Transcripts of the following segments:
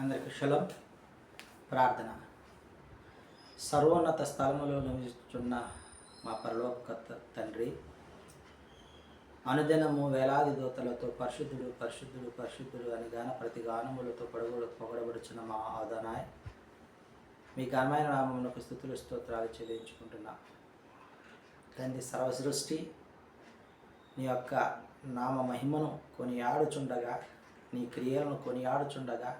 అందరికి శులం ప్రార్థన. సర్వోన్నత స్థలములో నివసిస్తున్న మా పరలోక తండ్రి అనుదినము వేలాది దూతలతో పరిశుద్ధుడు పరిశుద్ధుడు పరిశుద్ధుడు అని గాన ప్రతి గానములతో పొడగడు పొగడబడుచున్న మా ఆదనాయ్ మీ ఘనమైన నామమునకు స్థుతులు స్తోత్రాలు చెల్లించుకుంటున్నా. తండ్రి సర్వసృష్టి నీ యొక్క నామ మహిమను కొనియాడుచుండగా నీ క్రియలను కొనియాడుచుండగా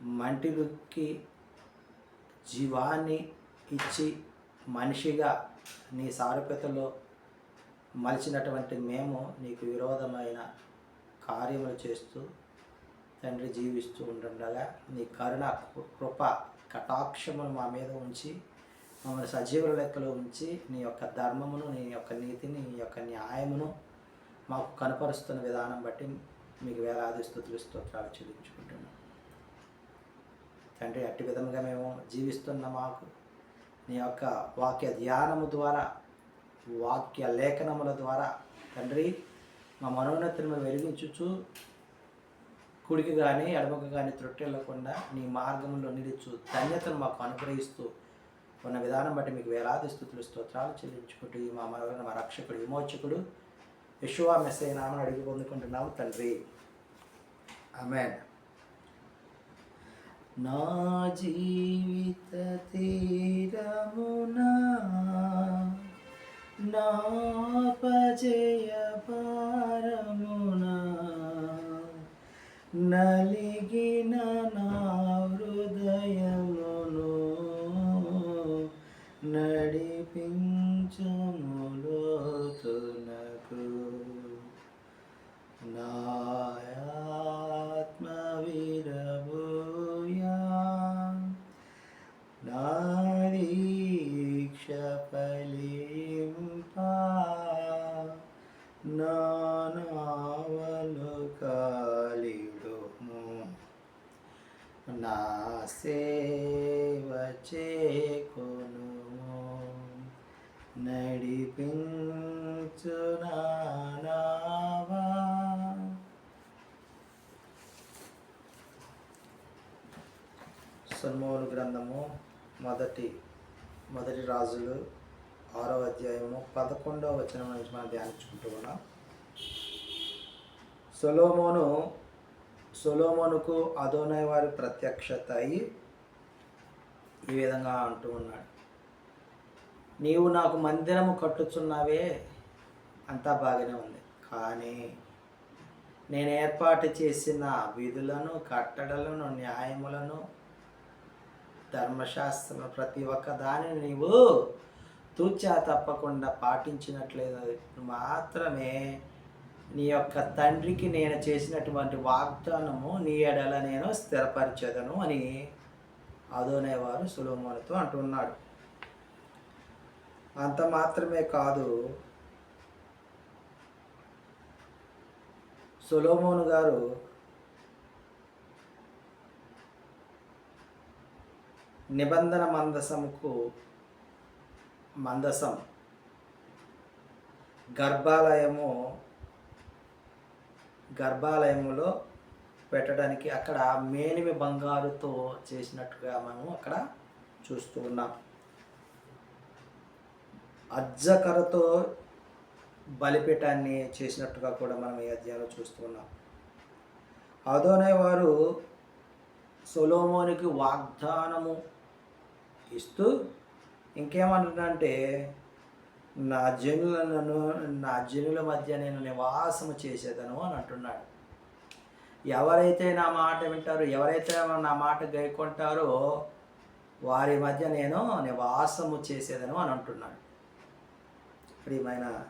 మంటికి జీవాన్ని ఇచ్చి మనిషిగా నీ సారూప్యతలో మలిచినటువంటి మేము నీకు విరోధమైన కార్యములు చేస్తూ తండ్రి జీవిస్తూ ఉంటుండగా నీ కరుణ కృప కటాక్షమును మా మీద ఉంచి మమ్మల్ని సజీవుల లెక్కలో ఉంచి నీ యొక్క ధర్మమును నీ యొక్క నీతిని నీ యొక్క న్యాయమును మాకు కనపరుస్తున్న విధానం బట్టి మీకు వేలాది స్థుతులు స్తోత్రాలు చెల్లించుకుంటున్నాం. తండ్రి అట్టి విధంగా మేము జీవిస్తున్న మాకు నీ యొక్క వాక్య ధ్యానము ద్వారా వాక్య లేఖనముల ద్వారా తండ్రి మా మనోన్నతిని మేము వెలిగించుచు కుడికి కానీ ఎడమకు కానీ త్రొట్టెళ్ళకుండా నీ మార్గంలో నిలుచు ధన్యతను మాకు అనుగ్రహిస్తూ ఉన్న విధానం బట్టి మీకు వేలాది స్థుతులు స్తోత్రాలు చెల్లించుకుంటూ మా మనవరైన మా రక్షకుడు విమోచకుడు యశువా మెస్సై నామని అడిగి పొందుకుంటున్నాము తండ్రి. ఆమెన్. నా జీవిత తీరమునా నా పజే నా సేవ చేకొను. నడిపించు నా నావా. గ్రంథము మొదటి మొదటి రాజులు ఆరో అధ్యాయము పదకొండవ వచనం నుంచి మనం ధ్యానించుకుంటూ ఉన్నాం. సొలోమోను సొలోమోనుకు అదోనై వారి ప్రత్యక్షత అయి ఈ విధంగా అంటూ ఉన్నాడు. నీవు నాకు మందిరము కట్టుచున్నావే అంతా బాగానే ఉంది. కానీ నేను ఏర్పాటు చేసిన విధులను కట్టడలను న్యాయములను ధర్మశాస్త్రం ప్రతి ఒక్క దానిని నీవు తూచా తప్పకుండా పాటించినట్లేదు మాత్రమే నీ యొక్క తండ్రికి నేను చేసినటువంటి వాగ్దానము నీ ఎడల నేను స్థిరపరిచేదను అని అదోనేవారు సులోమోనితో అంటున్నాడు. అంత మాత్రమే కాదు సులోమోను గారు నిబంధన మందసముకు మందసం గర్భాలయము గర్భాలయంలో పెట్టడానికి అక్కడ మేనిమి బంగారుతో చేసినట్టుగా మనం అక్కడ చూస్తూ ఉన్నాం. అజ్జకరతో బలిపీఠాన్ని చేసినట్టుగా కూడా మనం ఈ అధ్యాయంలో చూస్తూ ఉన్నాం. అదోనే వారు సొలోమోనికి వాగ్దానము ఇస్తూ ఇంకేమంటుందంటే నా జనులను నా జనుల మధ్య నేను నివాసము చేసేదను అని అంటున్నాడు. ఎవరైతే నా మాట వింటారో ఎవరైతే నా మాట గైకొంటారో వారి మధ్య నేను నివాసము చేసేదను అని అంటున్నాడు. ప్రియమైన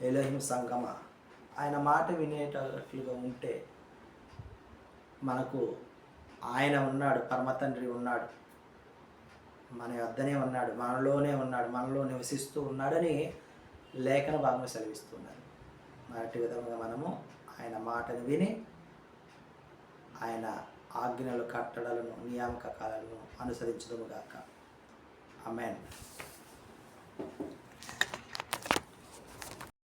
ఎలోహిం సంగమ ఆయన మాట వినేటట్లుగా ఉంటే మనకు ఆయన ఉన్నాడు పరమతండ్రి ఉన్నాడు. మన వద్దనే ఉన్నాడు మనలోనే ఉన్నాడు మనలో నివసిస్తూ ఉన్నాడని లేఖన భాగంలో సెలవిస్తున్నారు మరటి విధంగా మనము ఆయన మాటను విని ఆయన ఆజ్ఞలు కట్టడలను నియామక కాలను అనుసరించడము గాక. అమెన్